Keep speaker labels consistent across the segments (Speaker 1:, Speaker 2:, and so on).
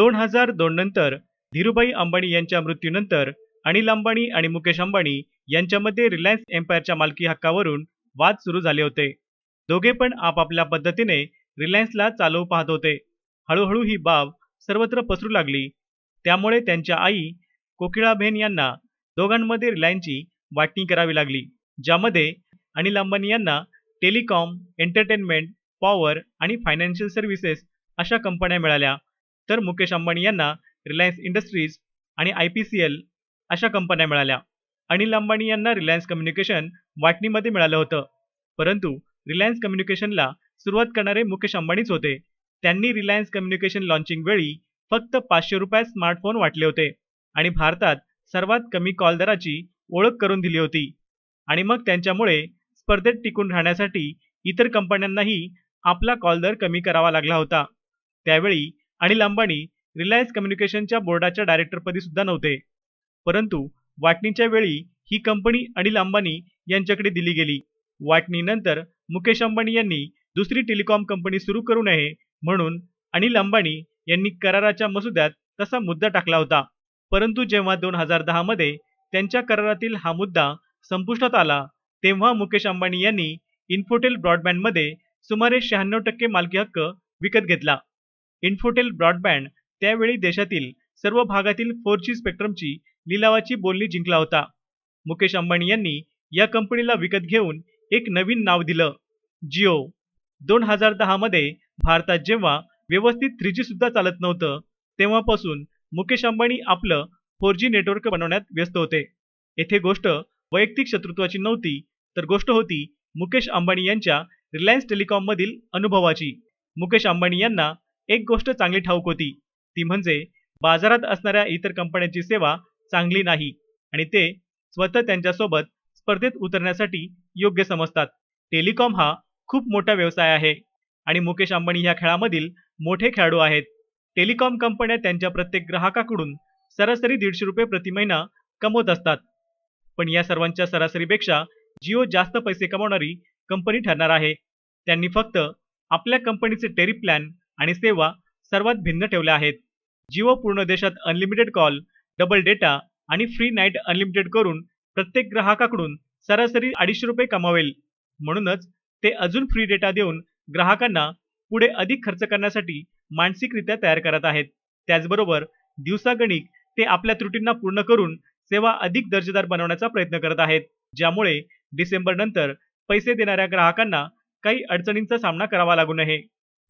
Speaker 1: दोन हजार दोन नंतर धीरूभाई अंबानी यांच्या मृत्यूनंतर अनिल अंबानी आणि मुकेश अंबानी यांच्यामध्ये रिलायन्स एम्पायरच्या मालकी हक्कावरून वाद सुरू झाले होते. दोघे पण आपापल्या पद्धतीने रिलायन्सला चालवू पाहत होते. हळूहळू ही बाब सर्वत्र पसरू लागली. त्यामुळे त्यांच्या आई कोकिळाबेन यांना दोघांमध्ये रिलायन्सची वाटणी करावी लागली ज्यामध्ये अनिल अंबानी यांना टेलिकॉम एंटरटेनमेंट पॉवर आणि फायनान्शियल सर्व्हिसेस अशा कंपन्या मिळाल्या. तर मुकेश अंबानी यांना रिलायन्स इंडस्ट्रीज आणि आय पी सी एल अशा कंपन्या मिळाल्या. अनिल अंबानी यांना रिलायन्स कम्युनिकेशन वाटणीमध्ये मिळालं होतं. परंतु रिलायन्स कम्युनिकेशनला सुरुवात करणारे मुकेश अंबानीच होते. त्यांनी रिलायन्स कम्युनिकेशन लॉन्चिंग वेळी फक्त पाचशे रुपयात स्मार्टफोन वाटले होते आणि भारतात सर्वात कमी कॉल दराची ओळख करून दिली होती. आणि मग त्यांच्यामुळे स्पर्धेत टिकून राहण्यासाठी इतर कंपन्यांनाही आपला कॉल दर कमी करावा लागला होता. त्यावेळी अनिल अंबानी रिलायन्स कम्युनिकेशनच्या बोर्डाच्या डायरेक्टरपदी सुद्धा नव्हते. परंतु वाटणीच्या वेळी ही कंपनी अनिल अंबानी यांच्याकडे दिली गेली. वाटणीनंतर मुकेश अंबानी यांनी दुसरी टेलिकॉम कंपनी सुरू करू नये म्हणून अनिल अंबानी यांनी कराराच्या मसुद्यात तसा मुद्दा टाकला होता. परंतु जेव्हा दोन हजार दहामध्ये त्यांच्या करारातील हा मुद्दा संपुष्टात आला तेव्हा मुकेश अंबानी यांनी इन्फोटेल ब्रॉडबँडमध्ये सुमारे शहाण्णव टक्के मालकी हक्क विकत घेतला. इन्फोटेल ब्रॉडबँड त्यावेळी देशातील सर्व भागातील फोर जी स्पेक्ट्रमची लिलावाची बोलणी जिंकला होता. मुकेश अंबानी यांनी या कंपनीला विकत घेऊन एक नवीन नाव दिलं. जिओ. दोन हजार दहामध्ये भारतात जेव्हा व्यवस्थित थ्री जी सुद्धा चालत नव्हतं तेव्हापासून मुकेश अंबानी आपलं फोर जी नेटवर्क बनवण्यात व्यस्त होते. येथे गोष्ट वैयक्तिक शत्रुत्वाची नव्हती तर गोष्ट होती मुकेश अंबानी यांच्या रिलायन्स टेलिकॉम मधील अनुभवाची. मुकेश अंबानी यांना एक गोष्ट चांगली ठाऊक होती. ती म्हणजे बाजारात असणाऱ्या इतर कंपन्यांची सेवा चांगली नाही आणि ते स्वतः त्यांच्यासोबत स्पर्धेत उतरण्यासाठी योग्य समजतात. टेलिकॉम हा खूप मोठा व्यवसाय आहे आणि मुकेश अंबानी या खेळामधील मोठे खेळाडू आहेत. टेलिकॉम कंपन्या त्यांच्या प्रत्येक ग्राहकाकडून सरासरी दीडशे रुपये प्रति महिना कमवत असतात. पण या सर्वांच्या सरासरीपेक्षा जिओ जास्त पैसे कमवणारी कंपनी ठरणार आहे. त्यांनी फक्त आपल्या कंपनीचे टेरी प्लॅन आणि सेवा सर्वात भिन्न ठेवल्या आहेत. जिओ पूर्ण देशात अनलिमिटेड कॉल डबल डेटा आणि फ्री नाईट अनलिमिटेड करून प्रत्येक ग्राहकाकडून सरासरी अडीचशे रुपये कमावेल. म्हणूनच ते अजून फ्री डेटा देऊन ग्राहकांना पुढे अधिक खर्च करण्यासाठी मानसिकरित्या तयार करत आहेत. त्याचबरोबर दिवसागणिक ते आपल्या त्रुटींना पूर्ण करून सेवा अधिक दर्जेदार बनवण्याचा प्रयत्न करत आहेत. ज्यामुळे डिसेंबर नंतर पैसे देणाऱ्या ग्राहकांना काही अडचणींचा सामना करावा लागू नये.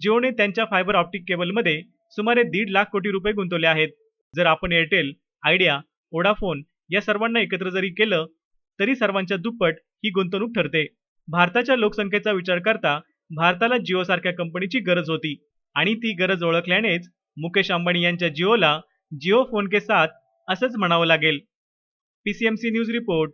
Speaker 1: जिओने त्यांच्या फायबर ऑप्टिक केबलमध्ये सुमारे दीड लाख कोटी रुपये गुंतवले आहेत. जर आपण एअरटेल आयडिया वोडाफोन या सर्वांना एकत्र जरी केलं तरी सर्वांच्या दुप्पट ही गुंतवणूक ठरते. भारताच्या लोकसंख्येचा विचार करता भारताला जिओ सारख्या कंपनीची गरज होती. आणि ती गरज ओळखल्यानेच मुकेश अंबानी यांच्या जिओला जिओ फोन के साथ असंच म्हणावं लागेल. PCMC news report